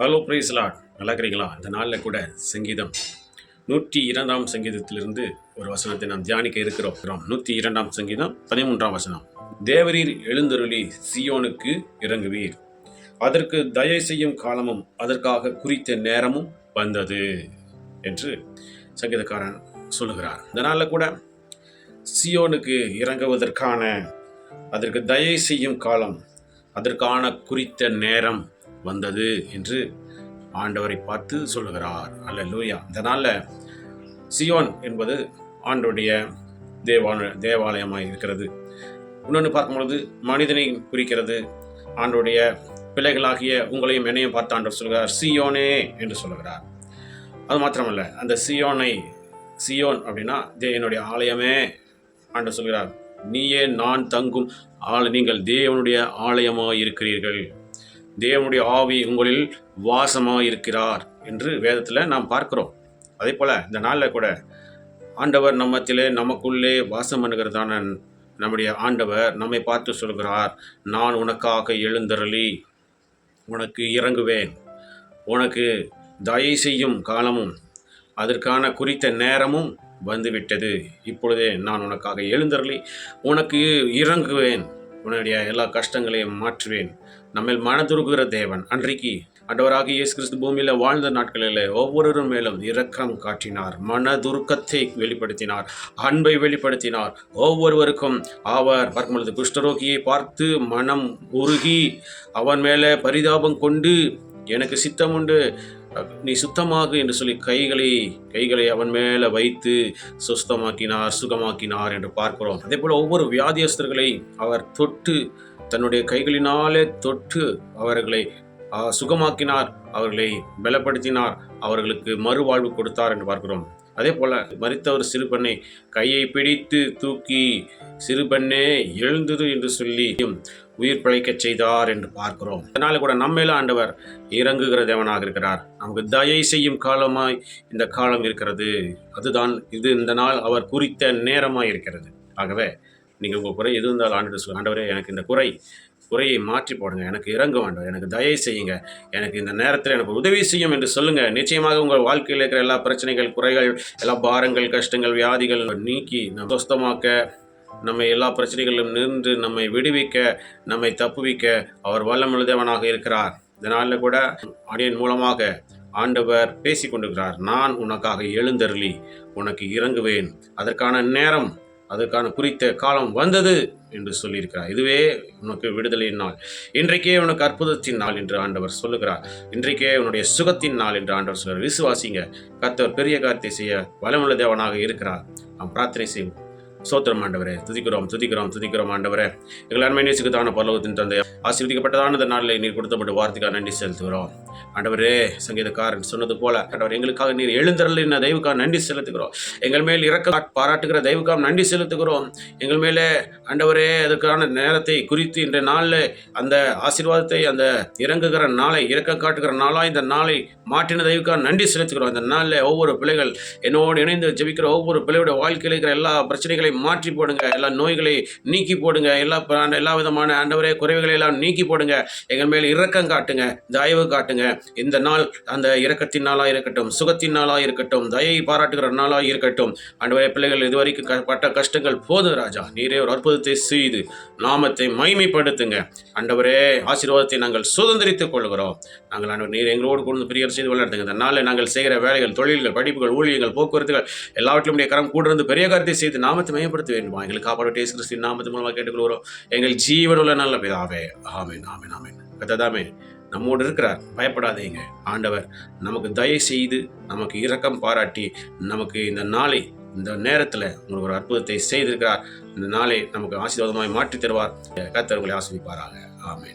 Hello பிரைஸ்லாட் நல்லா இருக்கிறீங்களா இந்த நாளில் கூட சங்கீதம். நூற்றி இரண்டாம் சங்கீதத்திலிருந்து ஒரு வசனத்தை நாம் தியானிக்க இருக்கிறோம். நூற்றி இரண்டாம் சங்கீதம் பதிமூன்றாம் வசனம். தேவரீர் எழுந்தருளி சியோனுக்கு இறங்குவீர். அதற்கு தயை செய்யும் காலமும் அதற்காக குறித்த நேரமும் வந்தது என்று சங்கீதக்காரன் சொல்லுகிறார். இந்த நாளில் கூட சியோனுக்கு இறங்குவதற்கான அதற்கு தயை செய்யும் காலம் அதற்கான குறித்த நேரம் வந்தது என்று ஆண்டவரை பார்த்து சொல்லுகிறார். அல்ல லூயா இதனால் சியோன் என்பது ஆண்டோடைய தேவான தேவாலயமாக இருக்கிறது. இன்னொன்று பார்க்கும்பொழுது மனிதனை குறிக்கிறது. ஆண்டோடைய பிள்ளைகளாகிய உங்களையும் என்னையும் பார்த்து ஆண்டவர் சொல்கிறார் சியோனே என்று சொல்லுகிறார். அது மாத்திரமல்ல அந்த சியோனை சியோன் அப்படின்னா தே என்னுடைய ஆலயமே ஆண்டவர் சொல்கிறார் நீயே நான் தங்கும் ஆள் நீங்கள் தேவனுடைய ஆலயமாக இருக்கிறீர்கள் தேவனுடைய ஆவி உங்களில் வாசமாக இருக்கிறார் என்று வேதத்தில் நாம் பார்க்கிறோம். அதே போல் இந்த நாளில் கூட ஆண்டவர் நம்மத்திலே நமக்குள்ளே வாசம் பண்ணுகிறதான நம்முடைய ஆண்டவர் நம்மை பார்த்து சொல்கிறார் நான் உனக்காக எழுந்தருளி உனக்கு இறங்குவேன். உனக்கு தயை செய்யும் காலமும் அதற்கான குறித்த நேரமும் வந்துவிட்டது. இப்பொழுதே நான் உனக்காக எழுந்தருளி உனக்கு இறங்குவேன். உன்னுடைய எல்லா கஷ்டங்களையும் மாற்றுவேன். நம்மில் மனதுருகுகிற தேவன். அன்றைக்கு அண்டவராக இயேசு கிறிஸ்து பூமியில் வாழ்ந்த நாட்களில் ஒவ்வொருவரும் மேலும் இரக்கம் காட்டினார். மனதுருக்கத்தை வெளிப்படுத்தினார். அன்பை வெளிப்படுத்தினார். ஒவ்வொருவருக்கும் அவர் பார்க்கும்பொழுது குஷ்டரோகியை பார்த்து மனம் உருகி அவன் மேலே பரிதாபம் கொண்டு எனக்கு சித்தம் உண்டு. நீ சுத்தமாகு என்று சொல்லி கைகளை கைகளை அவன் மேலே வைத்து சுஸ்தமாக்கினார் சுகமாக்கினார் என்று பார்க்கிறோம். அதே போல் ஒவ்வொரு வியாதியஸ்தர்களை அவர் தொட்டு தன்னுடைய கைகளினாலே தொட்டு அவர்களை சுகமாக்கினார் அவர்களை பலப்படுத்தினார் அவர்களுக்கு மறுவாழ்வு கொடுத்தார் என்று பார்க்கிறோம். அதே போல மறித்தவர் சிறுபெண்ணை கையை பிடித்து தூக்கி சிறுபெண்ணே எழுந்தது என்று சொல்லி உயிர் பிழைக்கச் செய்தார் என்று பார்க்கிறோம். அதனால கூட நம்மேல ஆண்டவர் இறங்குகிற தேவனாக இருக்கிறார். நமக்கு தயை செய்யும் காலமாய் இந்த காலம் இருக்கிறது. அதுதான் இது இந்த நாள் அவர் குறித்த நேரமாய் இருக்கிறது. ஆகவே நீங்கள் உங்கள் குறை எது இருந்தாலும் ஆண்டு ஆண்டவரே எனக்கு இந்த குறை குறையை மாற்றி போடுங்க. எனக்கு இறங்க வேண்டும். எனக்கு தயவு செய்யுங்க. எனக்கு இந்த நேரத்தில் எனக்கு உதவி செய்யும் என்று சொல்லுங்கள் நிச்சயமாக உங்கள் வாழ்க்கையில் இருக்கிற எல்லா பிரச்சனைகள் குறைகள் எல்லா பாரங்கள் கஷ்டங்கள் வியாதிகள் நீக்கி நம் சுஸ்தமாக்க நம்மை எல்லா பிரச்சனைகளிலும் நின்று நம்மை விடுவிக்க நம்மை தப்புவிக்க அவர் வல்லமுழுதவனாக இருக்கிறார். இதனால் கூட அடியன் மூலமாக ஆண்டவர் பேசி கொண்டிருக்கிறார். நான் உனக்காக எழுந்தருளி உனக்கு இறங்குவேன். அதற்கான நேரம் அதற்கான குறித்த காலம் வந்தது என்று சொல்லியிருக்கிறார். இதுவே உனக்கு விடுதலையின் நாள். இன்றைக்கே உனக்கு அற்புதத்தின் நாள் என்று ஆண்டவர் சொல்லுகிறார். இன்றைக்கே உன்னுடைய சுகத்தின் நாள் என்று ஆண்டவர் சொல்கிறார். விசுவாசிங்க. கத்தவர் பெரிய காரியத்தை செய்ய வளமுள்ள தேவனாக இருக்கிறார். நாம் பிரார்த்தனை செய்வோம். சோத்திரம் ஆண்டவரே துதிக்கிறோம் துதிக்கிறோம் துதிக்கிறோம் ஆண்டவரே. எங்கள் அண்மை நேசுக்கு தான பரலோகத்தின் தந்தை ஆசீர்வதிக்கப்பட்டதான இந்த நாளில் நீர் கொடுத்தப்பட்ட வார்த்தைக்காக நன்றி செலுத்துகிறோம். ஆண்டவரே சங்கீதக்காரன் சொன்னது போல ஆண்டவர் எங்களுக்காக நீர் எழுந்தருளின தெய்வுக்காக நன்றி செலுத்துகிறோம். எங்கள் மேல் இறக்க பாராட்டுகிற தெய்வுக்காக நன்றி செலுத்துகிறோம். எங்கள் மேலே ஆண்டவரே அதற்கான நேரத்தை குறித்து இன்ற நாளில் அந்த ஆசீர்வாதத்தை அந்த இறங்குகிற நாளை இறக்க காட்டுகிற நாளாக இந்த நாளை மாற்றின தெய்வுக்காக நன்றி செலுத்துகிறோம். இந்த நாளில் ஒவ்வொரு பிள்ளைகள் என்னோடு இணைந்து ஜெபிக்கிற ஒவ்வொரு பிள்ளையோட வாழ்க்கையில் இருக்கிற எல்லா பிரச்சனைகளையும் மாற்றி போடுங்க. எல்லா நோய்களை நீக்கி போடுங்க. எல்லா எல்லா விதமான ஆண்டவரே குறைவுகளை எல்லாம் நீக்கி போடுங்க. எங்கள் மேல் இரக்கம் காட்டுங்க. தயவு காட்டுங்க. இந்த நாள் அந்த இரக்கத்தின் நாளாக இருக்கட்டும் சுகத்தின் நாளாக இருக்கட்டும் தயை பாராட்டுகிற நாளாக இருக்கட்டும். ஆண்டவரே பிள்ளைகள் இதுவரைக்கும் பட்ட கஷ்டங்கள் போதும் ராஜா. நீரே ஒரு அற்புதத்தை செய்து நாமத்தை மைமைப்படுத்துங்க ஆண்டவரே ஆசீர்வாதத்தை நாங்கள் சுதந்திரித்துக் கொள்கிறோம். நாங்கள் ஆண்டவர் நீர் எங்களோடு கொண்டு பிரியர் செய்து விளையாடுங்க இந்த நாளில் நாங்கள் செய்கிற வேலைகள் தொழில்கள் படிப்புகள் ஊழியர்கள் போக்குவரத்துகள் எல்லாவற்றிலும் கரம் கூடுறது பெரிய காரியத்தை செய்து நாமத்தை மையப்படுத்த வேண்டுமா. எங்களை காப்பாடு டேஸ் கிறிஸ்தின் நாமத்து மூலமாக கேட்டுக்கொள்கிறோம். எங்கள் ஜீவனுள்ள நல்ல பிதாவே. ஆமேன் ஆமேன் ஆமேன். கத்ததாமே நம்மோடு இருக்கிறார். பயப்படாதீங்க. ஆண்டவர் நமக்கு தயவு செய்து நமக்கு இரக்கம் பாராட்டி நமக்கு இந்த நாளை இந்த நேரத்தில் உங்களுக்கு ஒரு அற்புதத்தை செய்திருக்கிறார். இந்த நாளை நமக்கு ஆசீர்வாதமாய் மாற்றி தருவார் கத்தவர்களை ஆசிரிப்பாராக ஆமேன்.